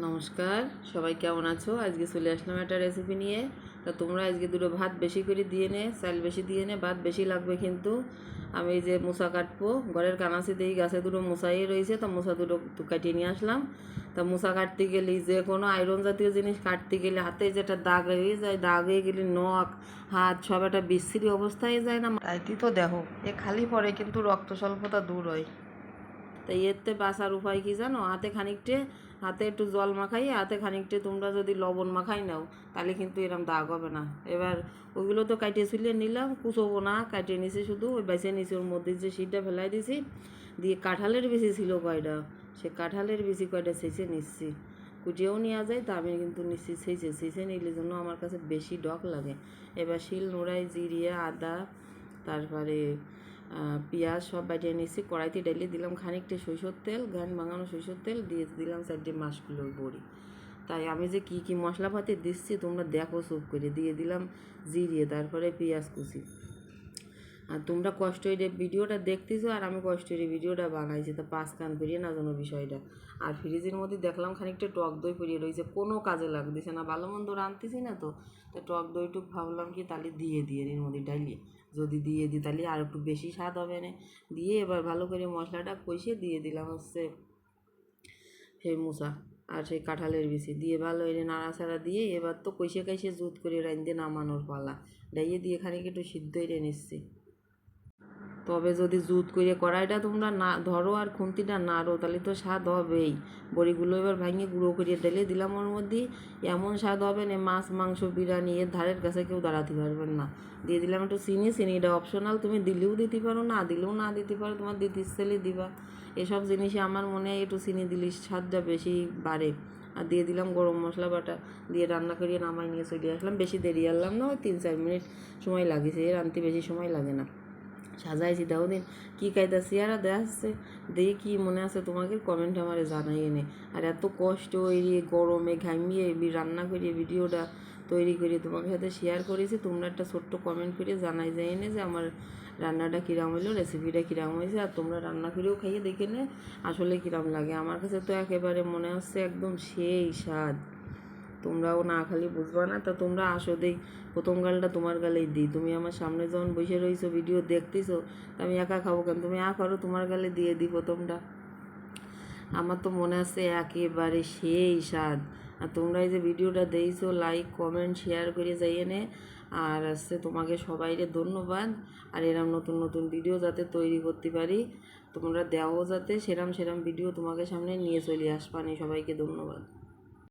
নমস্কার, সবাই কেমন আছো? আজকে চলে আসলাম একটা রেসিপি নিয়ে। তা তোমরা আজকে দুটো ভাত বেশি করে দিয়ে নে চাল বেশি দিয়ে নে, ভাত বেশি লাগবে কিন্তু। আমি এই যে মশা কাটবো, ঘরের কানাসিতে এই গাছে দুটো মশাই রয়েছে, তা মশা দুটো কাটিয়ে নিয়ে আসলাম। তা মশা কাটতে গেলে যে কোনো আয়রন জাতীয় জিনিস কাটতে গেলে হাতে যেটা দাগ হয়ে যায়, দাগ হয়ে গেলে নখ, হাত সব একটা বিশ্রী অবস্থায় যায় না। তাইতি তো দেখো এ খালি পরে কিন্তু রক্ত স্বল্পতা দূর হয়। তাই এতে বাঁচার উপায় কী জানো? হাতে খানিকটে হাতে একটু জল মাখাই, হাতে খানিকটে তোমরা যদি লবণ মাখাই নাও, তাহলে কিন্তু এরম দাগ হবে না। এবার ওগুলো তো কাটিয়ে ছিলে নিলাম, কুচোবো না, কাটিয়ে নিছি শুধু, ওই বেছে নিছি ওর মধ্যে যে সিটটা ফেলাই দিছি, দিয়ে কাঁঠালের বেশি ছিল কয়টা সে কাঁঠালের বেশি কয়টা সেচে নিচ্ছি। কুটিয়েও নেওয়া যায়, তা আমি কিন্তু নিচ্ছি সেচে সেচে নিলে জন্য আমার কাছে বেশি ডক লাগে। এবার শিল নোড়াই জিরিয়ে, আদা, তারপরে পেঁয়াজ সব বাটিয়ে নিয়েছি, কড়াইতে ডালিয়ে দিলাম খানিকটা সরষের তেল, ঘ্যান ভাঙানো সরষের তেল, দিয়ে দিলাম চারটে মাছগুলোর বড়ি। তাই আমি যে কি কি মশলাপাতি দিচ্ছি তোমরা দেখো সব করে দিয়ে দিলাম, জিরিয়ে তারপরে পেঁয়াজ কুচি। আর তোমরা কষ্ট করে ভিডিওটা দেখতেছো আর আমি কষ্ট করে ভিডিওটা বানাইছি। তা পাঁচ কান করিয়ে না জানো বিষয়টা। আর ফ্রিজের মধ্যে দেখলাম খানিকটা টক দই পেরিয়ে রয়েছে কোনো কাজে লাগতেছে না। ভালো মন্দ রাঁধতেছি না তো। তা টক দইটুক ভাবলাম কি তাহলে দিয়ে দিয়ে এর মধ্যে ডালিয়ে। যদি দিয়ে দিই তাহলে আর একটু বেশি স্বাদ হবে না। দিয়ে এবার ভালো করে মশলাটা কষিয়ে দিয়ে দিলাম হচ্ছে সেই মুসা আর সেই কাঁঠালের বিচি। দিয়ে ভালো এনে নাড়াচাড়া দিয়ে এবার তো কষে কষে জুত করে রাইন্দে নামানোর পালা। ডাইয়ে দিয়ে খানিক একটু সিদ্ধ এনে নিচ্ছি। তবে যদি জুত করে কড়াইটা তোমরা না, ধরো আর খুন্তিটা নাড়ো, তাহলে তো স্বাদ হবেই। বড়িগুলো এবার ভাঙিয়ে গুঁড়ো করে ঢেলে দিলাম ওর মধ্যে। এমন স্বাদ হবে না, মাছ, মাংস, বিরিয়ানি, এর ধারের কাছে কেউ দাঁড়াতে পারবেন না। দিয়ে দিলাম একটু চিনি, চিনিটা অপশনাল তুমি দিলেও দিতে পারো, না দিলেও না দিতে পারো, তোমার দিতে ইচ্ছেলে দিবা। এসব জিনিসে আমার মনে হয় একটু চিনি দিলে স্বাদটা বেশি বাড়ে। আর দিয়ে দিলাম গরম মশলা বাটা, দিয়ে রান্না করিয়ে নামাই নিয়ে চলে আসলাম। বেশি দেরি আনলাম না, ওই তিন চার মিনিট সময় লাগেছে, এর আনতে বেশি সময় লাগে না। সাজাইছি, দাও দিন। কী কায়দা চেয়ারা দেখাচ্ছে, দেখি কি মনে আছে তোমাকে কমেন্ট আমারে জানাই এনে। আর এত কষ্ট এই গরমে ঘামিয়ে রান্না করিয়ে ভিডিওটা তৈরি করে তোমাকে সাথে শেয়ার করেছি। তোমরা একটা ছোট্ট কমেন্ট করে জানাই যায় এনে যে আমার রান্নাটা কিরাম হইল রেসিপিটা কিরাম হয়েছে, আর তোমরা রান্না করেও খাইয়ে দেখে নে, আসলে কিরাম লাগে। আমার কাছে তো একেবারে মনে হচ্ছে একদম সেই স্বাদ। তোমরাও না খালি বুঝবা না? তা তোমরা আসো, দেই। প্রথম গালটা তোমার গালেই দিই। তুমি আমার সামনে যখন বসে রয়েছো ভিডিও দেখতেছো আমি একা খাব কেন? তুমি আ করো তোমার গালে দিয়ে দিই প্রথমটা। আমার তো মনে আছে একেবারে সেই স্বাদ। আর তোমরা এই যে ভিডিওটা দিয়েছ লাইক কমেন্ট শেয়ার করে যাইয়ে নে। আর আসছে তোমাকে সবাইকে ধন্যবাদ। আর এরম নতুন নতুন ভিডিও যাতে তৈরি করতে পারি, তোমরা দেওয়াও যাতে সেরাম সেরাম ভিডিও তোমাকে সামনে নিয়ে চলে আসবানি। সবাইকে ধন্যবাদ।